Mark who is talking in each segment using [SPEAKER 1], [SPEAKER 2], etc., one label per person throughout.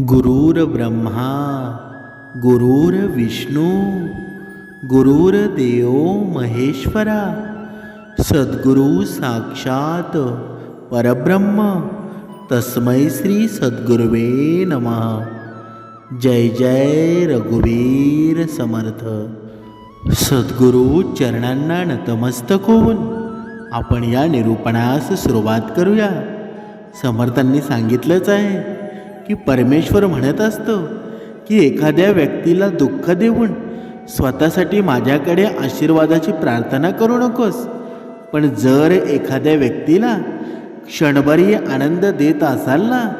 [SPEAKER 1] गुरुर्ब्रह्मा गुरुर्विष्णू गुरुर्देव महेश्वरा सद्गुरु साक्षात परब्रह्म तस्मै श्री सद्गुर्वे नमः। जय जय रघुवीर समर्थ। सद्गुरु चरणांना नतमस्तक होऊन आपण या निरूपणास सुरुवात करूया। समर्थांनी सांगितलंच आहे की परमेश्वर म्हणत असतो की एखाद्या व्यक्तीला दुःख देऊन स्वतःसाठी माझ्याकडे आशीर्वादाची प्रार्थना करू नकोस. पण जर एखाद्या व्यक्तीला क्षणभरी आनंद देत असाल ना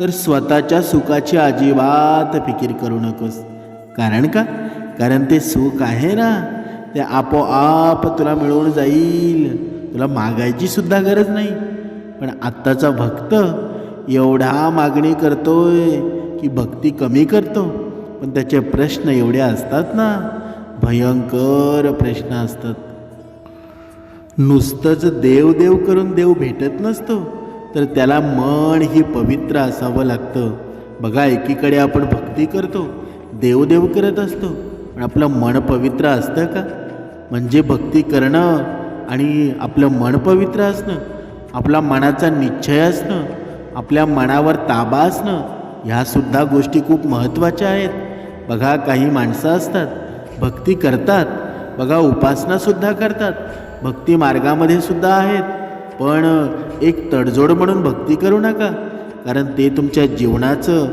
[SPEAKER 1] तर स्वतःच्या सुखाची अजिबात फिकीर करू नकोस. कारण का? कारण ते सुख आहे ना ते आपोआप तुला मिळून जाईल. तुला मागायची सुद्धा गरज नाही. पण आत्ताचा भक्त एवढा मागणी करतोय की भक्ती कमी करतो. पण त्याचे प्रश्न एवढे असतात ना भयंकर प्रश्न असतात. नुसतंच देव देव करून देव भेटत नसतो तर त्याला मन ही पवित्र असावं लागतं. बघा एकीकडे आपण भक्ती करतो देवदेव करत असतो पण आपलं मन पवित्र असतं का? म्हणजे भक्ती करणं आणि आपलं मन पवित्र असणं आपला मनाचा निश्चय असणं आपल्या मनावर ताबा असणं ह्यासुद्धा गोष्टी खूप महत्त्वाच्या आहेत. बघा काही माणसं असतात भक्ती करतात. बघा उपासनासुद्धा करतात. भक्ती मार्गामध्ये सुद्धा आहेत. पण एक तडजोड म्हणून भक्ती करू नका. कारण ते तुमच्या जीवनाचं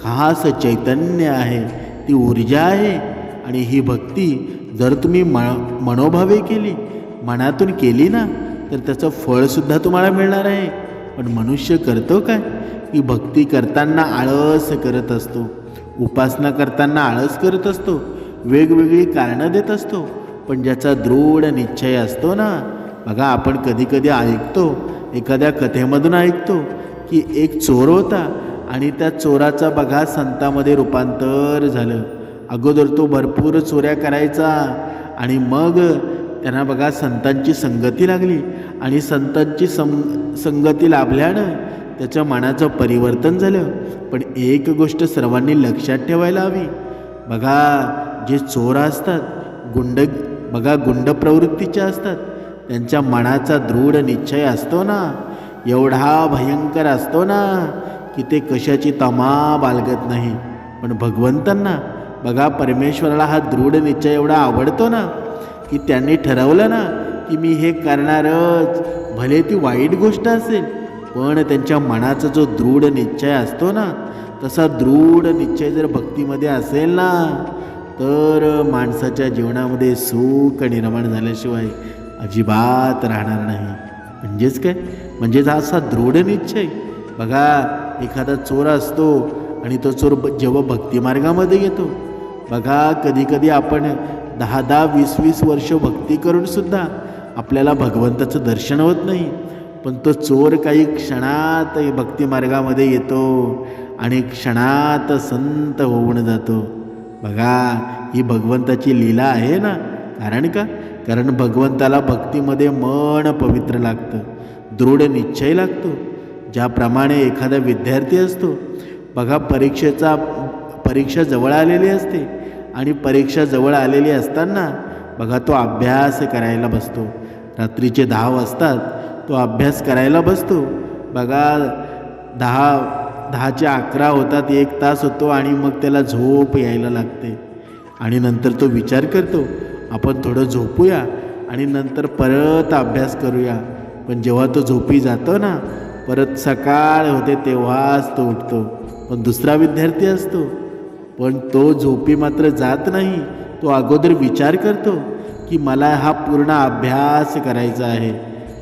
[SPEAKER 1] खास चैतन्य आहे. ती ऊर्जा आहे. आणि ही भक्ती जर तुम्ही म मनोभावे केली मनातून केली ना तर त्याचं फळसुद्धा तुम्हाला मिळणार आहे. पण मनुष्य करतो काय? की भक्ती करताना आळस करत असतो. उपासना करताना आळस करत असतो. वेगवेगळी कारणं देत असतो. पण ज्याचा दृढ निश्चय असतो ना बघा आपण कधीकधी ऐकतो एखाद्या कथेमधून ऐकतो की एक चोर होता आणि त्या चोराचा बघा संतामध्ये रूपांतर झालं. अगोदर तो भरपूर चोऱ्या करायचा आणि मग त्यांना बघा संतांची संगती लागली आणि संतांची सं संगती लाभल्यानं त्याच्या मनाचं परिवर्तन झालं. पण एक गोष्ट सर्वांनी लक्षात ठेवायला हवी. बघा जे चोर असतात गुंड बघा गुंड प्रवृत्तीचे असतात त्यांच्या मनाचा दृढ निश्चय असतो ना? एवढा भयंकर असतो ना की ते कशाची तमा बालगत नाही. पण भगवंतांना बघा परमेश्वराला हा दृढ निश्चय एवढा आवडतो ना? की त्यांनी ठरवलं ना की मी हे करणारच. भले ती वाईट गोष्ट असेल पण त्यांच्या मनाचा जो दृढ निश्चय असतो ना तसा दृढ निश्चय जर भक्तीमध्ये असेल ना तर माणसाच्या जीवनामध्ये सुख निर्माण झाल्याशिवाय अजिबात राहणार नाही. म्हणजेच काय? म्हणजेच हा असा दृढ निश्चय. बघा एखादा चोर असतो आणि तो चोर जेव्हा भक्तिमार्गामध्ये येतो. बघा कधीकधी आपण दहा दहा वीस वीस वर्ष भक्ती करूनसुद्धा आपल्याला भगवंताचं दर्शन होत नाही. पण तो चोर काही क्षणात भक्तिमार्गामध्ये येतो आणि क्षणात संत होऊन जातो. बघा ही भगवंताची लीला आहे ना? कारण का? कारण भगवंताला भक्तीमध्ये मन पवित्र लागतं दृढ निश्चय लागतो. ज्याप्रमाणे एखादा विद्यार्थी असतो बघा परीक्षेचा परीक्षा जवळ आलेली असते आणि परीक्षा जवळ आलेली असताना बघा तो अभ्यास करायला बसतो. रात्रीचे दहा वाजतात तो अभ्यास करायला बसतो. बघा दहा दहाचे अकरा होतात एक तास होतो आणि मग त्याला झोप यायला लागते. आणि नंतर तो विचार करतो आपण थोडं झोपूया आणि नंतर परत अभ्यास करूया. पण जेव्हा तो झोपी जातो ना परत सकाळ होते तेव्हाच तो उठतो. पण दुसरा विद्यार्थी असतो. पण तो झोपी मात्र जात नाही. तो अगोदर विचार करतो की मला हा पूर्ण अभ्यास करायचा आहे.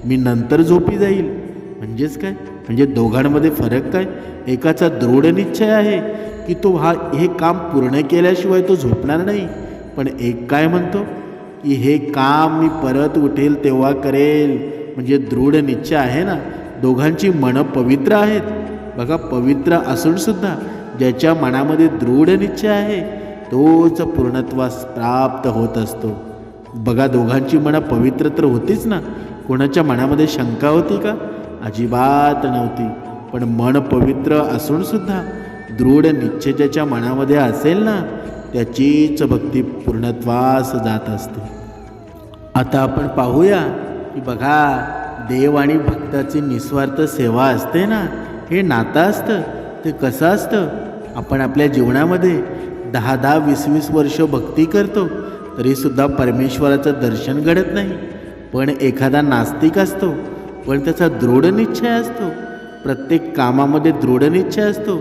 [SPEAKER 1] मी नंतर झोपी जाईल. म्हणजेच काय? म्हणजे दोघांमध्ये फरक काय? एकाचा दृढ निश्चय आहे की तो हा हे काम पूर्ण केल्याशिवाय तो झोपणार नाही. पण एक काय म्हणतो? की हे काम मी परत उठेल तेव्हा करेल. म्हणजे दृढ निश्चय आहे ना? दोघांची मनं पवित्र आहेत. बघा पवित्र असूनसुद्धा ज्याच्या मनामध्ये दृढ निश्चय आहे तोच पूर्णत्वास प्राप्त होत असतो. बघा दोघांची मनं पवित्र तर होतीच ना? कोणाच्या मनामध्ये शंका होती का? अजिबात नव्हती. पण मन पवित्र असूनसुद्धा दृढ निश्चय ज्याच्या मनामध्ये असेल ना त्याचीच भक्ती पूर्णत्वास जात असते. आता आपण पाहूया की बघा देव आणि भक्ताची निस्वार्थ सेवा असते ना? हे नातं असतं ते कसं असतं? आपण आपल्या जीवनामध्ये दहा दहा वीस वीस वर्ष भक्ती करतो तरीसुद्धा परमेश्वराचं दर्शन घडत नाही. पण एखादा नास्तिक असतो पण त्याचा दृढ निश्चय असतो. प्रत्येक कामामध्ये दृढ निश्चय असतो.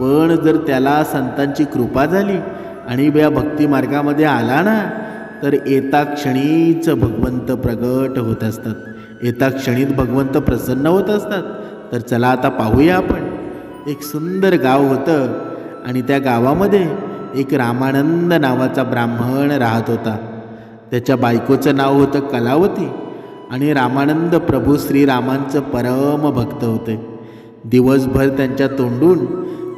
[SPEAKER 1] पण जर त्याला संतांची कृपा झाली आणि या भक्ती मार्गामध्ये आला ना तर येता क्षणीच भगवंत प्रगट होत असतात. येता क्षणीत भगवंत प्रसन्न होत असतात. तर चला आता पाहूया आपण. एक सुंदर गाव होतं आणि त्या गावामध्ये एक रामानंद नावाचा ब्राह्मण राहत होता. त्याच्या बायकोचं नाव होतं कलावती आणि रामानंद प्रभू श्रीरामांचं परम भक्त होते. दिवसभर त्यांच्या तोंडून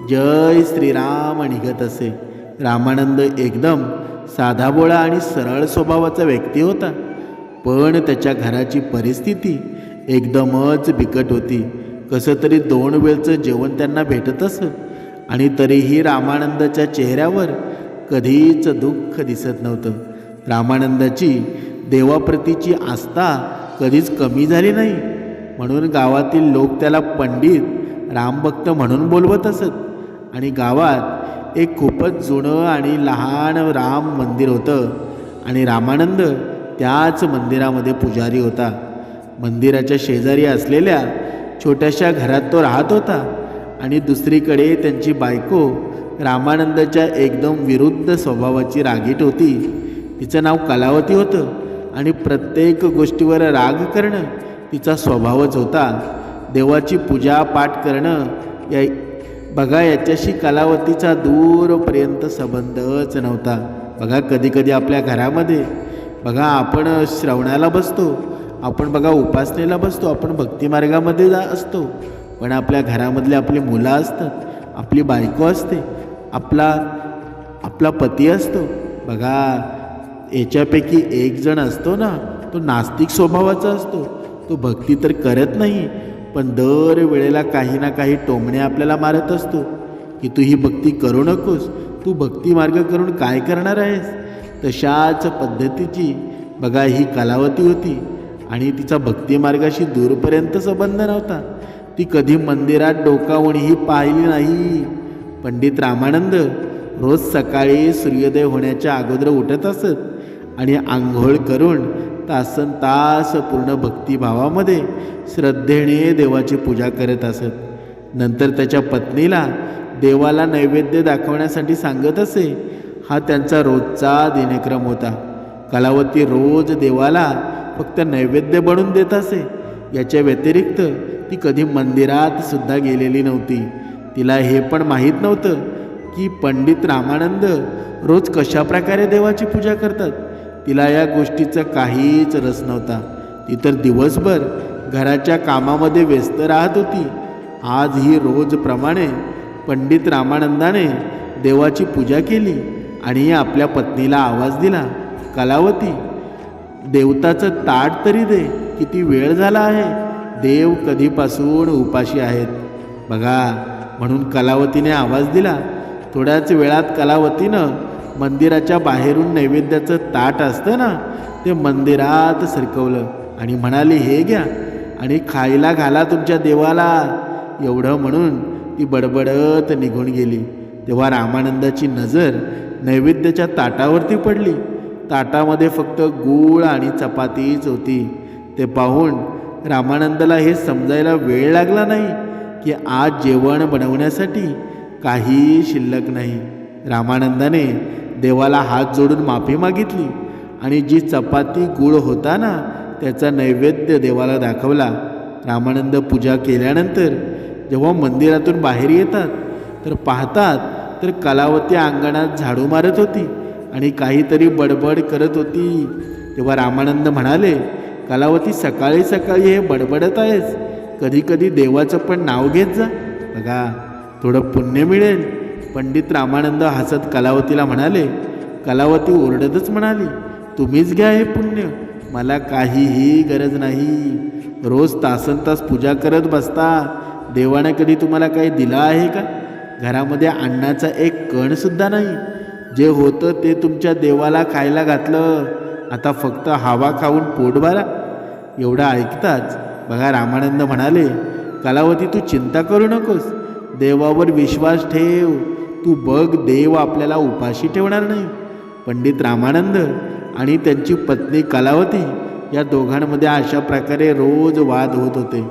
[SPEAKER 1] जय श्रीराम निघत असे. रामानंद एकदम साधाबोळा आणि सरळ स्वभावाचा व्यक्ती होता. पण त्याच्या घराची परिस्थिती एकदमच बिकट होती. कसं तरी दोन वेळचं जेवण त्यांना भेटत असं. आणि तरीही रामानंदाच्या चेहऱ्यावर कधीच दुःख दिसत नव्हतं. रामानंदाची देवाप्रतीची आस्था कधीच कमी झाली नाही. म्हणून गावातील लोक त्याला पंडित रामभक्त म्हणून बोलवत असत. आणि गावात एक खूपच जुनं आणि लहान राम मंदिर होतं. आणि रामानंद त्याच मंदिरामध्ये पुजारी होता. मंदिराच्या शेजारी असलेल्या छोट्याशा घरात तो राहत होता. आणि दुसरीकडे त्यांची बायको रामानंदाच्या एकदम विरुद्ध स्वभावाची रागीट होती. तिचं नाव कलावती होतं आणि प्रत्येक गोष्टीवर राग करणं तिचा स्वभावच होता. देवाची पूजा पाठ करणं या बघा याच्याशी कलावतीचा दूरपर्यंत संबंधच नव्हता. बघा कधीकधी आपल्या घरामध्ये बघा आपण श्रवणाला बसतो आपण बघा उपासनेला बसतो आपण भक्तिमार्गामध्ये जा असतो. पण आपल्या घरामधले आपली मुलं असतात आपली बायको असते आपला आपला पती असतो. बघा याच्यापैकी एक जण असतो ना तो नास्तिक स्वभावाचा असतो. तो भक्ती तर करत नाही पण दर वेळेला काही ना काही टोमणे आपल्याला मारत असतो की तू ही भक्ती करू नकोस तू भक्ती मार्ग करून काय करणार आहेस? तशाच पद्धतीची बघा ही कलावती होती आणि तिचा भक्ती मार्गाशी दूरपर्यंत संबंध नव्हता. ती कधी मंदिरात डोकावणीही पाहिली नाही. पंडित रामानंद रोज सकाळी सूर्योदय होण्याच्या अगोदर उठत असत आणि आंघोळ करून तासन तास पूर्ण भक्तिभावामध्ये श्रद्धेने देवाची पूजा करत असत. नंतर त्याच्या पत्नीला देवाला नैवेद्य दाखवण्यासाठी सांगत असे. हा त्यांचा रोजचा दिनक्रम होता. कलावती रोज देवाला फक्त नैवेद्य बनून देत असे. याच्या व्यतिरिक्त ती कधी मंदिरात सुद्धा गेलेली नव्हती. तिला हे पण माहीत नव्हतं की पंडित रामानंद रोज कशा प्रकारे देवाची पूजा करतात. तिला या गोष्टीचा काहीच रस नव्हता. ती तर दिवसभर घराच्या कामामध्ये व्यस्त राहत होती. आज ही रोजप्रमाणे पंडित रामानंदाने देवाची पूजा केली आणि आपल्या पत्नीला आवाज दिला कलावती देवताचं ताट तरी दे किती वेळ झाला आहे. देव कधीपासून उपाशी आहेत. बघा म्हणून कलावतीने आवाज दिला. थोड्याच वेळात कलावतीनं मंदिराच्या बाहेरून नैवेद्याचं ताट असतं ना ते मंदिरात सरकवलं आणि म्हणाली हे घ्या आणि खायला घाला तुमच्या देवाला. एवढं म्हणून ती बडबडत निघून गेली. तेव्हा रामानंदाची नजर नैवेद्याच्या ताटावरती पडली. ताटामध्ये फक्त गूळ आणि चपातीच होती. ते पाहून रामानंदाला हे समजायला वेळ लागला नाही की आज जेवण बनवण्यासाठी काही शिल्लक नाही. रामानंदाने देवाला हात जोडून माफी मागितली आणि जी चपाती गुळ होता ना त्याचा नैवेद्य देवाला दाखवला. रामानंद पूजा केल्यानंतर जेव्हा मंदिरातून बाहेर येतात तर पाहतात तर कलावती अंगणात झाडू मारत होती आणि काहीतरी बडबड करत होती. तेव्हा रामानंद म्हणाले कलावती सकाळी सकाळी हे बडबडत आहेस. कधी कधी देवाचं पण नाव घेत जा. बघा थोडं पुण्य मिळेल. पंडित रामानंद हसत कलावतीला म्हणाले कलावती ओरडतच म्हणाली तुम्हीच घ्या हे पुण्य. मला काहीही गरज नाही. रोज तासन तास पूजा करत बसता. देवाने कधी तुम्हाला काही दिलं आहे का? घरामध्ये अन्नाचा एक कणसुद्धा नाही. जे होतं ते तुमच्या देवाला खायला घातलं. आता फक्त हवा खाऊन पोट भरा. एवढं ऐकताच बघा रामानंद म्हणाले कलावती तू चिंता करू नकोस. देवावर विश्वास ठेव. तू बघ देव आपल्याला उपाशी ठेवणार नाही. पंडित रामानंद आणि त्यांची पत्नी कलावती या दोघांमध्ये अशा प्रकारे रोज वाद होत होते.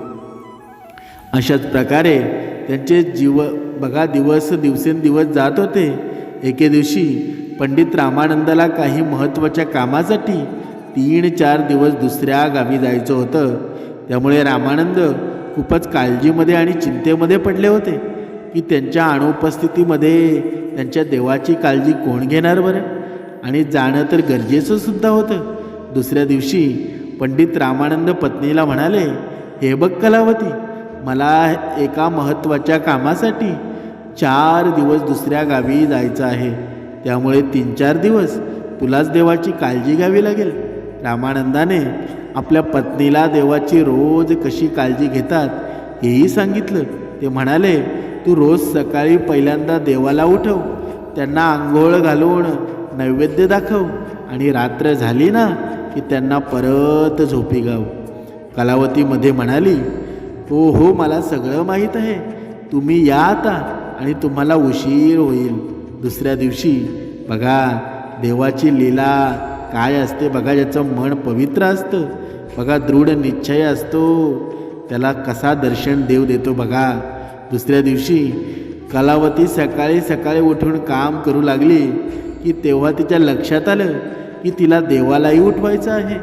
[SPEAKER 1] अशाच प्रकारे त्यांचे जीव बघा दिवस दिवसेंदिवस जात होते. एके दिवशी पंडित रामानंदाला काही महत्त्वाच्या कामासाठी तीन चार दिवस दुसऱ्या गावी जायचं होतं. त्यामुळे रामानंद खूपच काळजीमध्ये आणि चिंतेमध्ये पडले होते की त्यांच्या अनुपस्थितीमध्ये त्यांच्या देवाची काळजी कोण घेणार बरं? आणि जाणं तर गरजेचं सुद्धा होतं. दुसऱ्या दिवशी पंडित रामानंद पत्नीला म्हणाले हे बघ कलावती मला एका महत्त्वाच्या कामासाठी चार दिवस दुसऱ्या गावी जायचं आहे. त्यामुळे तीन चार दिवस तुलाच देवाची काळजी घ्यावी लागेल. रामानंदाने आपल्या पत्नीला देवाची रोज कशी काळजी घेतात हेही सांगितलं. ते म्हणाले तू रोज सकाळी पहिल्यांदा देवाला उठव त्यांना आंघोळ घालून नैवेद्य दाखव आणि रात्र झाली ना की त्यांना परत झोपी गाव. कलावतीमध्ये म्हणाली हो हो मला सगळं माहीत आहे. तुम्ही या आता आणि तुम्हाला उशीर होईल. दुसऱ्या दिवशी बघा देवाची लीला काय असते? बघा ज्याचं मन पवित्र असतं. बघा दृढ निश्चय असतो. त्याला कसा दर्शन देव देतो बघा. दुसऱ्या दिवशी कलावती सकाळी सकाळी उठून काम करू लागली की तेव्हा तिच्या लक्षात आलं की तिला देवालाही उठवायचं आहे.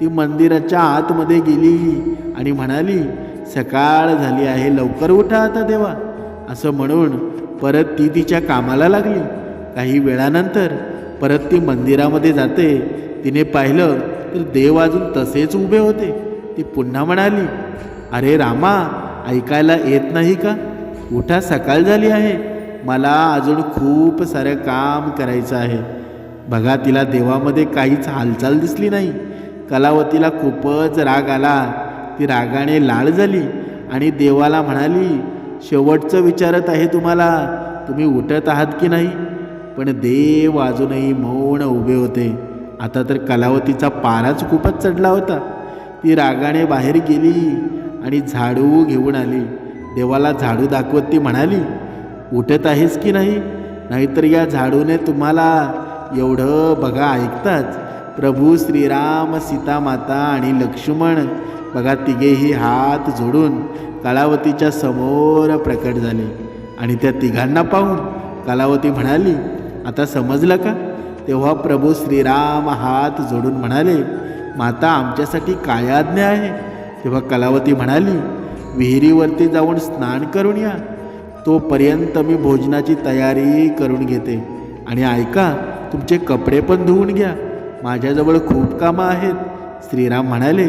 [SPEAKER 1] ती मंदिराच्या आतमध्ये गेली आणि म्हणाली सकाळ झाली आहे लवकर उठा आता देवा. असं म्हणून परत ती तिच्या कामाला लागली. काही वेळानंतर परत ती मंदिरामध्ये जाते. तिने पाहिलं तर देव अजून तसेच उभे होते. ती पुन्हा म्हणाली अरे रामा ऐकायला येत नाही का? उठा सकाळ झाली आहे. मला अजून खूप सारं काम करायचं आहे. बघा तिला देवामध्ये काहीच हालचाल दिसली नाही. कलावतीला खूपच राग आला. ती रागाने लाळ झाली आणि देवाला म्हणाली शेवटचं विचारत आहे तुम्हाला. तुम्ही उठत आहात की नाही? पण देव अजूनही मौन उभे होते. आता तर कलावतीचा पाराच खूपच चढला होता. ती रागाने बाहेर गेली आणि झाडू घेऊन आली. देवाला झाडू दाखवत ती म्हणाली उठत आहेस की नाही? नाहीतर या झाडूने तुम्हाला एवढं बघा ऐकताच. प्रभू श्रीराम सीतामाता आणि लक्ष्मण बघा तिघेही हात जोडून कलावतीच्या समोर प्रकट झाले. आणि त्या तिघांना पाहून कलावती म्हणाली आता समजलं का? तेव्हा प्रभू श्रीराम हात जोडून म्हणाले माता आमच्यासाठी काय आज्ञा आहे? तेव्हा कलावती म्हणाली विहिरीवरती जाऊन स्नान करून या. तोपर्यंत मी भोजनाची तयारी करून घेते. आणि ऐका तुमचे कपडे पण धुवून घ्या. माझ्याजवळ खूप कामं आहेत. श्रीराम म्हणाले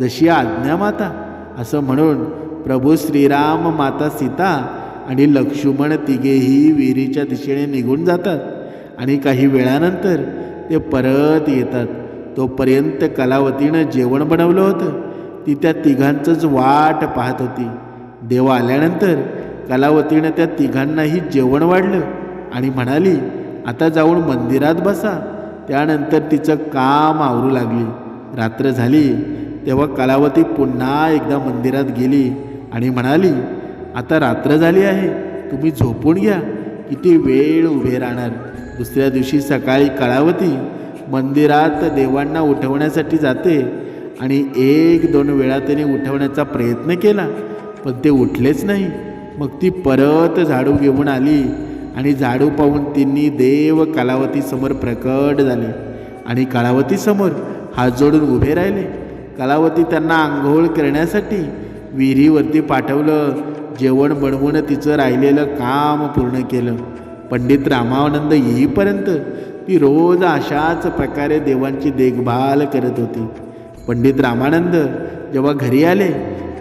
[SPEAKER 1] जशी आज्ञा माता. असं म्हणून प्रभू श्रीराम माता सीता आणि लक्ष्मण तिघेही विहिरीच्या दिशेने निघून जातात. आणि काही वेळानंतर ते परत येतात. तोपर्यंत कलावतीनं जेवण बनवलं होतं. ती त्या तिघांचंच वाट पाहत होती. देव आल्यानंतर कलावतीनं त्या तिघांनाही जेवण वाढलं आणि म्हणाली आता जाऊन मंदिरात बसा. त्यानंतर तिचं काम आवरू लागली. रात्र झाली. तेव्हा कलावती पुन्हा एकदा मंदिरात गेली आणि म्हणाली आता रात्र झाली आहे. तुम्ही झोपून घ्या. किती वेळ उभे राहणार? दुसऱ्या दिवशी सकाळी कळावती मंदिरात देवांना उठवण्यासाठी जाते आणि एक दोन वेळा त्याने उठवण्याचा प्रयत्न केला पण ते उठलेच नाही. मग ती परत झाडू घेऊन आली आणि झाडू पाहून तिन्ही देव कलावतीसमोर प्रकट झाले आणि कलावतीसमोर हात जोडून उभे राहिले. कलावती त्यांना आंघोळ करण्यासाठी विहिरीवरती पाठवलं. जेवण बनवून तिचं राहिलेलं काम पूर्ण केलं. पंडित रामानंद येईपर्यंत ती रोज अशाच प्रकारे देवांची देखभाल करत होती. पंडित रामानंद जेव्हा घरी आले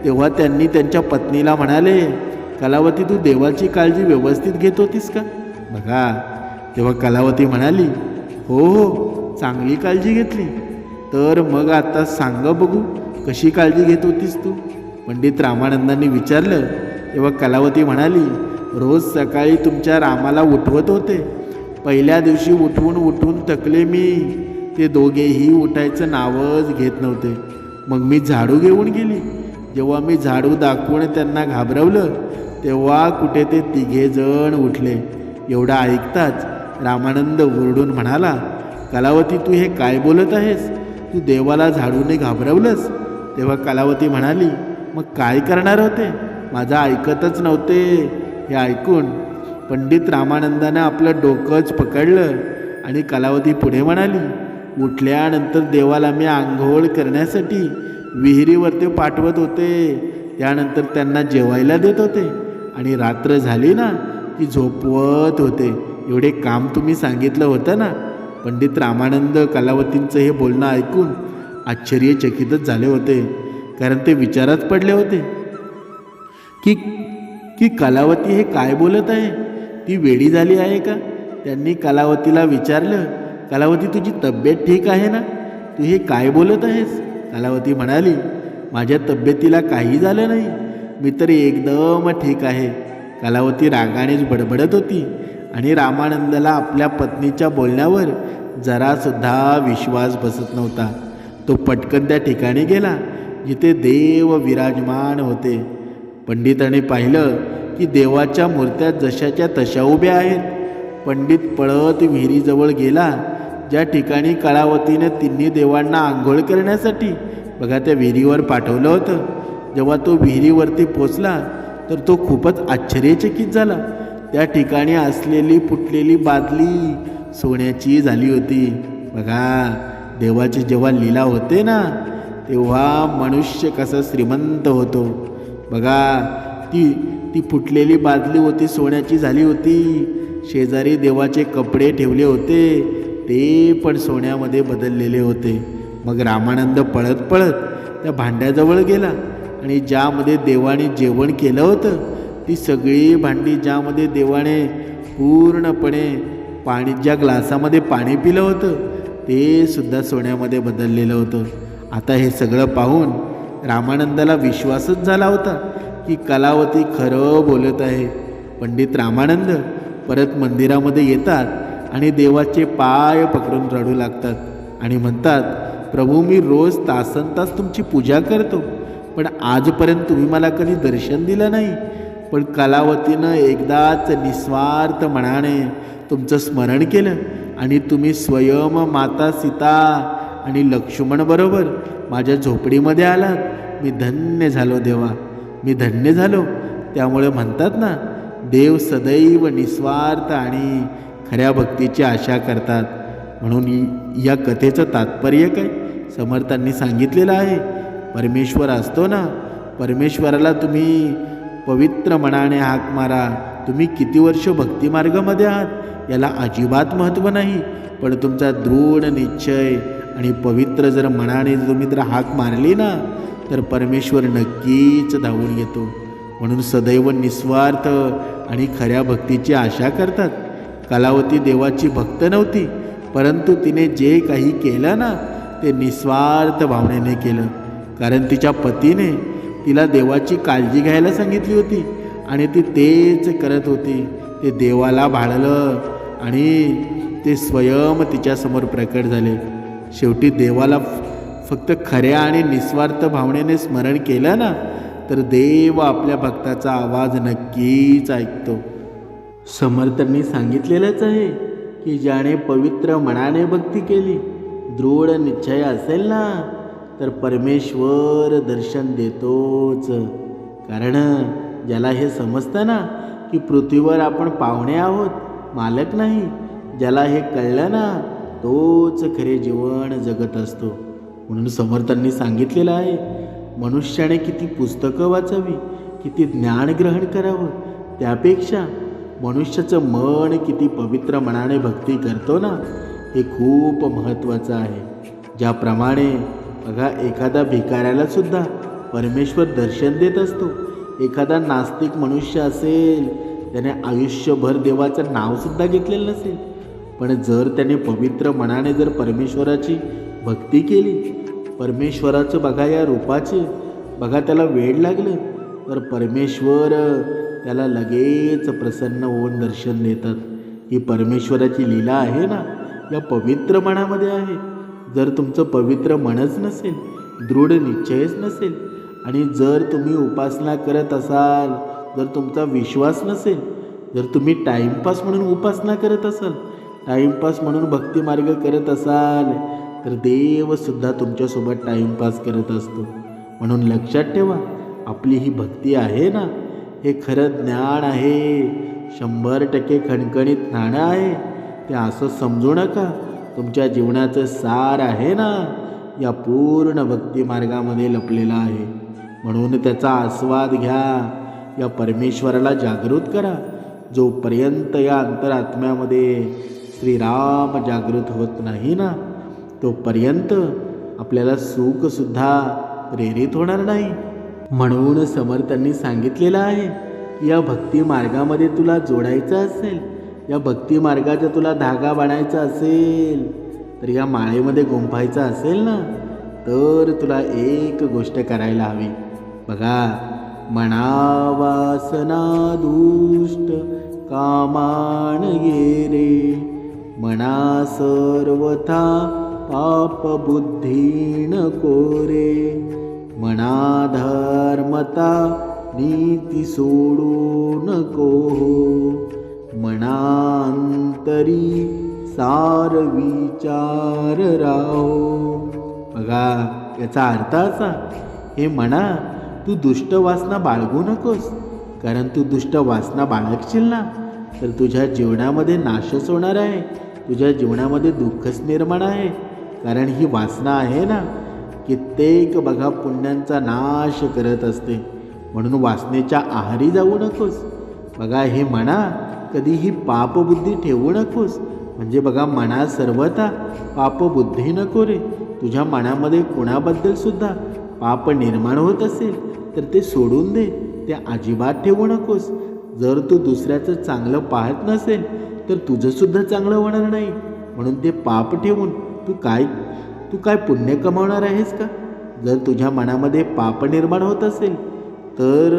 [SPEAKER 1] तेव्हा त्यांनी त्यांच्या पत्नीला म्हणाले कलावती तू देवाची काळजी व्यवस्थित घेत होतीस का? बघा तेव्हा कलावती म्हणाली हो हो चांगली काळजी घेतली. तर मग आता सांग बघू कशी काळजी घेत होतीस तू? पंडित रामानंदांनी विचारलं तेव्हा कलावती म्हणाली रोज सकाळी तुमच्या रामाला उठवत होते. पहिल्या दिवशी उठवून उठवून थकले मी. ते दोघेही उठायचं नावच घेत नव्हते. मग मी झाडू घेऊन गेली. जेव्हा मी झाडू दाखवून त्यांना घाबरवलं तेव्हा कुठे ते तिघे जण उठले. एवढं ऐकताच रामानंद ओरडून म्हणाला कलावती तू हे काय बोलत आहेस? तू देवाला झाडूने घाबरवलंस? तेव्हा कलावती म्हणाली मग काय करणार होते? माझं ऐकतच नव्हते हे ऐकून पंडित रामानंदानं आपलं डोकंच पकडलं आणि कलावती पुढे म्हणाली उठल्यानंतर देवाला मी आंघोळ करण्यासाठी विहिरीवर ते पाठवत होते. त्यानंतर त्यांना जेवायला देत होते. आणि रात्र झाली ना की झोपवत होते. एवढे काम तुम्ही सांगितलं होतं ना? पंडित रामानंद कलावतींचं हे बोलणं ऐकून आश्चर्यचकितच झाले होते. कारण ते विचारात पडले होते. की की कलावती हे काय बोलत आहे? ती वेडी झाली आहे का? त्यांनी कलावतीला विचारलं कलावती तुझी तब्येत ठीक आहे ना? तू हे काय बोलत आहेस? कलावती म्हणाली माझ्या तब्येतीला काही झालं नाही. मी तर एकदम ठीक आहे. कलावती रागानेच बडबडत होती आणि रामानंदाला आपल्या पत्नीच्या बोलण्यावर जरासुद्धा विश्वास बसत नव्हता. तो पटकन त्या ठिकाणी गेला जिथे देव विराजमान होते. पंडितांनी पाहिलं की देवाच्या मूर्त्या जशाच्या तशा उभ्या आहेत. पंडित पळत विहिरीजवळ गेला ज्या ठिकाणी कळावतीने तिन्ही देवांना आंघोळ करण्यासाठी बघा त्या विहिरीवर पाठवलं होतं. जेव्हा तो विहिरीवरती पोचला तर तो खूपच आश्चर्यचकित झाला. त्या ठिकाणी असलेली फुटलेली बादली सोन्याची झाली होती. बघा देवाची जेव्हा लीला होते ना तेव्हा मनुष्य कसा श्रीमंत होतो. बघा ती ती फुटलेली बादली होती सोन्याची झाली होती. शेजारी देवाचे कपडे ठेवले होते ते पण सोन्यामध्ये बदललेले होते. मग रामानंद पळत पळत त्या भांड्याजवळ गेला आणि ज्यामध्ये देवाने जेवण केलं होतं ती सगळी भांडी ज्यामध्ये देवाने पूर्णपणे पाणी ज्या ग्लासामध्ये पाणी पिलं होतं ते सुद्धा सोन्यामध्ये बदललेलं होतं. आता हे सगळं पाहून रामानंदाला विश्वासच झाला होता की कलावती खरं बोलत आहे. पंडित रामानंद परत मंदिरामध्ये येतात आणि देवाचे पाय पकडून रडू लागतात आणि म्हणतात प्रभू मी रोज तासन तास तुमची पूजा करतो पण आजपर्यंत तुम्ही मला कधी दर्शन दिलं नाही. पण कलावतीनं एकदाच निस्वार्थ मनाने तुमचं स्मरण केलं आणि तुम्ही स्वयं माता सीता आणि लक्ष्मण बरोबर माझ्या झोपडीमध्ये आलात. मी धन्य झालो देवा. मी धन्य झालो. त्यामुळे म्हणतात ना देव सदैव निस्वार्थ आणि खऱ्या भक्तीची आशा करतात. म्हणून या कथेचं तात्पर्य काय? समर्थांनी सांगितलेलं आहे. परमेश्वर असतो ना परमेश्वराला तुम्ही पवित्र मनाने हाक मारा. तुम्ही किती वर्ष भक्तिमार्गामध्ये आहात? याला अजिबात महत्त्व नाही. पण तुमचा दृढ निश्चय आणि पवित्र जर मनाने तुम्ही जर हाक मारली ना तर परमेश्वर नक्कीच धावून येतो. म्हणून सदैव निस्वार्थ आणि खऱ्या भक्तीची आशा करतात. कलावती देवाची भक्त नव्हती परंतु तिने जे काही केलं ना ते निस्वार्थ भावनेने केलं. कारण तिच्या पतीने तिला देवाची काळजी घ्यायला सांगितली होती आणि ती तेच करत होती. ते देवाला भाळलं आणि ते स्वयं तिच्यासमोर प्रकट झाले. शेवटी देवाला फक्त खऱ्या आणि निस्वार्थ भावनेने स्मरण केलं ना तर देव आपल्या भक्ताचा आवाज नक्कीच ऐकतो. समर्थांनी सांगितलेलंच आहे की ज्याने पवित्र मनाने भक्ती केली दृढ निश्चय असेल ना तर परमेश्वर दर्शन देतोच. कारण ज्याला हे समजतं ना की पृथ्वीवर आपण पाहुणे आहोत मालक नाही ज्याला हे कळलं ना तोच खरे जीवन जगत असतो. म्हणून समर्थांनी सांगितलेलं आहे मनुष्याने किती पुस्तकं वाचावी किती ज्ञान ग्रहण करावं त्यापेक्षा मनुष्याचं मन किती पवित्र मनाने भक्ती करतो ना हे खूप महत्त्वाचं आहे. ज्याप्रमाणे बघा एखादा भिकाऱ्याला सुद्धा परमेश्वर दर्शन देत असतो. एखादा नास्तिक मनुष्य असेल त्याने आयुष्यभर देवाचं नावसुद्धा घेतलेलं नसेल. पण जर त्याने पवित्र मनाने जर परमेश्वराची भक्ती केली परमेश्वराचं बघा या रूपाचे बघा त्याला वेळ लागलं तर परमेश्वर त्याला लगेच प्रसन्न होऊन दर्शन देतात. ही परमेश्वराची लीला आहे ना या पवित्र मनामध्ये आहे. जर तुमचं पवित्र मनच नसेल दृढ निश्चयच नसेल आणि जर तुम्ही उपासना करत असाल जर तुमचा विश्वास नसेल जर तुम्ही टाईमपास म्हणून उपासना करत असाल टाईमपास म्हणून भक्तिमार्ग करत असाल तर देवसुद्धा तुमच्यासोबत टाईमपास करत असतो. म्हणून लक्षात ठेवा आपली ही भक्ती आहे ना? हे खरं ज्ञान आहे. शंभर टक्के खणखणीत नाणं आहे. ते असं समजू नका. तुमच्या जीवनाचं सार आहे ना? या पूर्ण भक्तिमार्गामध्ये लपलेला आहे. म्हणून त्याचा आस्वाद घ्या. या परमेश्वराला जागृत करा. जोपर्यंत या अंतरात्म्यामध्ये श्रीराम जागृत होत नाही ना तोपर्यंत आपल्याला सुखसुद्धा प्रेरित होणार नाही. म्हणून समर्थांनी सांगितलेलं आहे की या भक्ती मार्गामध्ये तुला जोडायचं असेल या भक्ती मार्गाचा तुला धागा बाणायचा असेल तर या माळेमध्ये गुंफायचं असेल ना तर तुला एक गोष्ट करायला हवी. बघा मनावासना दुष्ट कामान रे मना सर्वथा पाप बुद्धी कोरे. मना धर्मता नीती सोडू नको मनांतरी सार विचार राहो. बघा याचा अर्थ असा हे म्हणा तू दुष्ट वासना बाळगू नकोस. कारण तू दुष्ट वासना बाळगशील ना तर तुझ्या जीवनामध्ये नाशच होणार आहे. तुझ्या जीवनामध्ये दुःखच निर्माण आहे. कारण ही वासना आहे ना कित्येक बघा पुण्यांचा नाश करत असते. म्हणून वासनेच्या आहारी जाऊ नकोस. बघा हे म्हणा कधीही पापबुद्धी ठेवू नकोस. म्हणजे बघा मना सर्वथा पापबुद्धी नको रे. तुझ्या मनामध्ये कुणाबद्दल सुद्धा पाप निर्माण होत असेल तर ते सोडून दे. ते अजिबात ठेवू नकोस. जर तू दुसऱ्याचं चांगलं पाहत नसेल तर तुझंसुद्धा चांगलं होणार नाही. म्हणून ते पाप ठेवून तू काय तू काय पुण्य कमावणार आहेस का? जर तुझ्या मनामध्ये पाप निर्माण होत असेल तर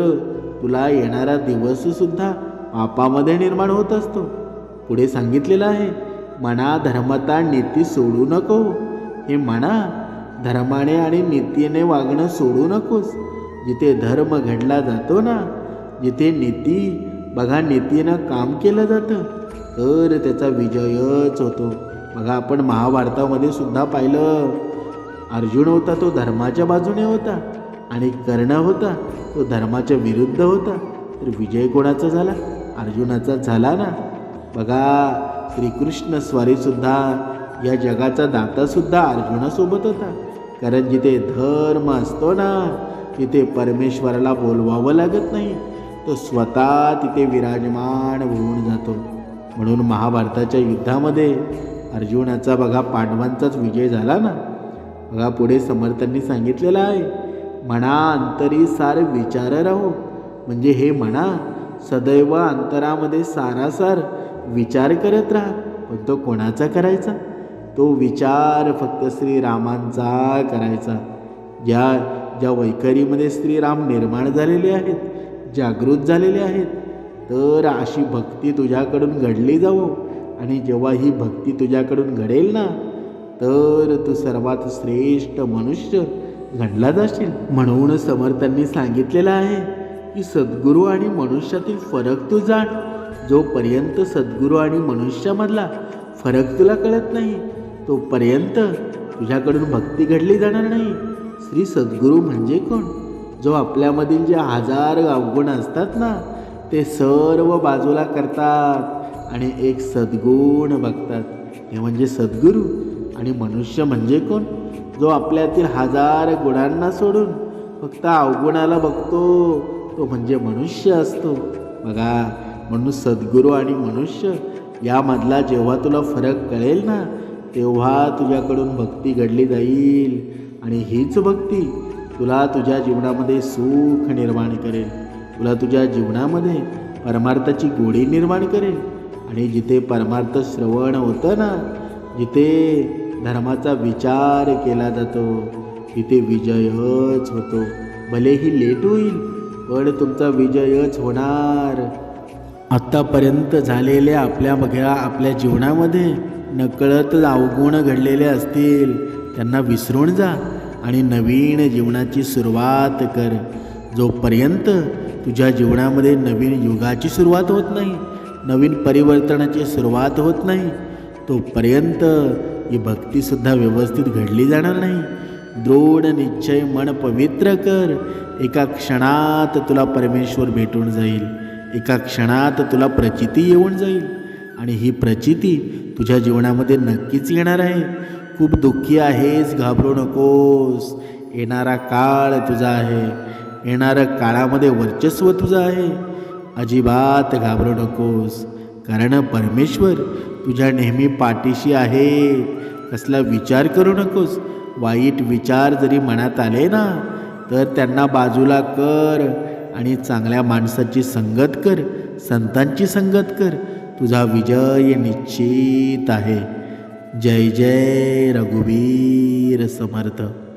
[SPEAKER 1] तुला येणारा दिवससुद्धा पापामध्ये निर्माण होत असतो. पुढे सांगितलेलं आहे मना धर्मता नीती सोडू नको. हे म्हणा धर्माने आणि नीतीने वागणं सोडू नकोस. जिथे धर्म घडला जातो ना जिथे नीती बघा नीतीनं काम केलं जातं. तर त्याचा विजयच होतो. बघा आपण महाभारतामध्ये सुद्धा पाहिलं. अर्जुन होता तो धर्माच्या बाजूने होता. आणि कर्ण होता तो धर्माच्या विरुद्ध होता. तर विजय कोणाचा झाला? अर्जुनाचा झाला ना. बघा श्रीकृष्ण स्वारीसुद्धा या जगाचा दातासुद्धा अर्जुनासोबत होता. कारण जिथे धर्म असतो ना तिथे परमेश्वराला बोलवावं लागत नाही. तो स्वतः तिथे विराजमान होऊन जातो. म्हणून महाभारताच्या युद्धामध्ये अर्जुनाचा बघा पांडवांचाच विजय झाला ना. बघा पुढे समर्थांनी सांगितलेलं आहे म्हणा अंतरी सार विचार राहो. म्हणजे हे म्हणा सदैव अंतरामध्ये सारासार विचार करत राहा. पण तो कोणाचा करायचा? तो विचार फक्त श्रीरामांचा करायचा. ज्या ज्या वैखरीमध्ये श्रीराम निर्माण झालेले आहेत जागृत झालेले आहेत. तर अशी भक्ती तुझ्याकडून घडली जावो. आणि जेव्हा ही भक्ती तुझ्याकडून घडेल ना तर तू सर्वात श्रेष्ठ मनुष्य घडला जाशील. म्हणून समर्थांनी सांगितलेलं आहे की सद्गुरू आणि मनुष्यातील फरक तू जाण. जोपर्यंत सद्गुरू आणि मनुष्यामधला फरक तुला कळत नाही तोपर्यंत तुझ्याकडून भक्ती घडली जाणार नाही. श्री सद्गुरू म्हणजे कोण? जो आपल्यामधील जे हजार अवगुण असतात ना ते सर्व बाजूला करतात आणि एक सद्गुण बघतात. हे म्हणजे सद्गुरू आणि मनुष्य म्हणजे कोण? जो आपल्यातील हजार गुणांना सोडून फक्त अवगुणाला बघतो तो म्हणजे मनुष्य असतो. बघा म्हणून सद्गुरू आणि मनुष्य यामधला जेव्हा तुला फरक कळेल ना तेव्हा तुझ्याकडून भक्ती घडली जाईल आणि हीच भक्ती तुला तुझ्या जीवनामध्ये सुख निर्माण करेल. तुला तुझ्या जीवनामध्ये परमार्थाची गोडी निर्माण करेल. आणि जिथे परमार्थ श्रवण होतं ना जिथे धर्माचा विचार केला जातो तिथे विजयच होतो. भलेही लेट होईल पण तुमचा विजयच होणार. आत्तापर्यंत झालेल्या आपल्या बघ्या आपल्या जीवनामध्ये नकळत अवगुण घडलेले असतील. त्यांना विसरून जा. आणि नवीन जीवनाची सुरुवात कर. जोपर्यंत तुझ्या जीवनामध्ये नवीन युगाची सुरुवात होत नाही नवीन परिवर्तनाची सुरुवात होत नाही तोपर्यंत ही भक्तीसुद्धा व्यवस्थित घडली जाणार नाही. दृढ निश्चय मन पवित्र कर. एका क्षणात तुला परमेश्वर भेटून जाईल. एका क्षणात तुला प्रचिती येऊन जाईल. आणि ही प्रचिती तुझ्या जीवनामध्ये नक्कीच येणार आहे. खूप दुःखी आहेस घाबरू नकोस. येणारा काळ तुझा आहे. येणाऱ्या काळामध्ये वर्चस्व तुझं आहे. अजिबात घाबरू नकोस. कारण परमेश्वर तुझ्या नेहमी पाठीशी आहे. कसला विचार करू नकोस. वाईट विचार जरी मनात आले ना तर त्यांना बाजूला कर आणि चांगल्या माणसाची संगत कर संतांची संगत कर. तुझा विजय निश्चित आहे. जय जय रघुवीर समर्थ.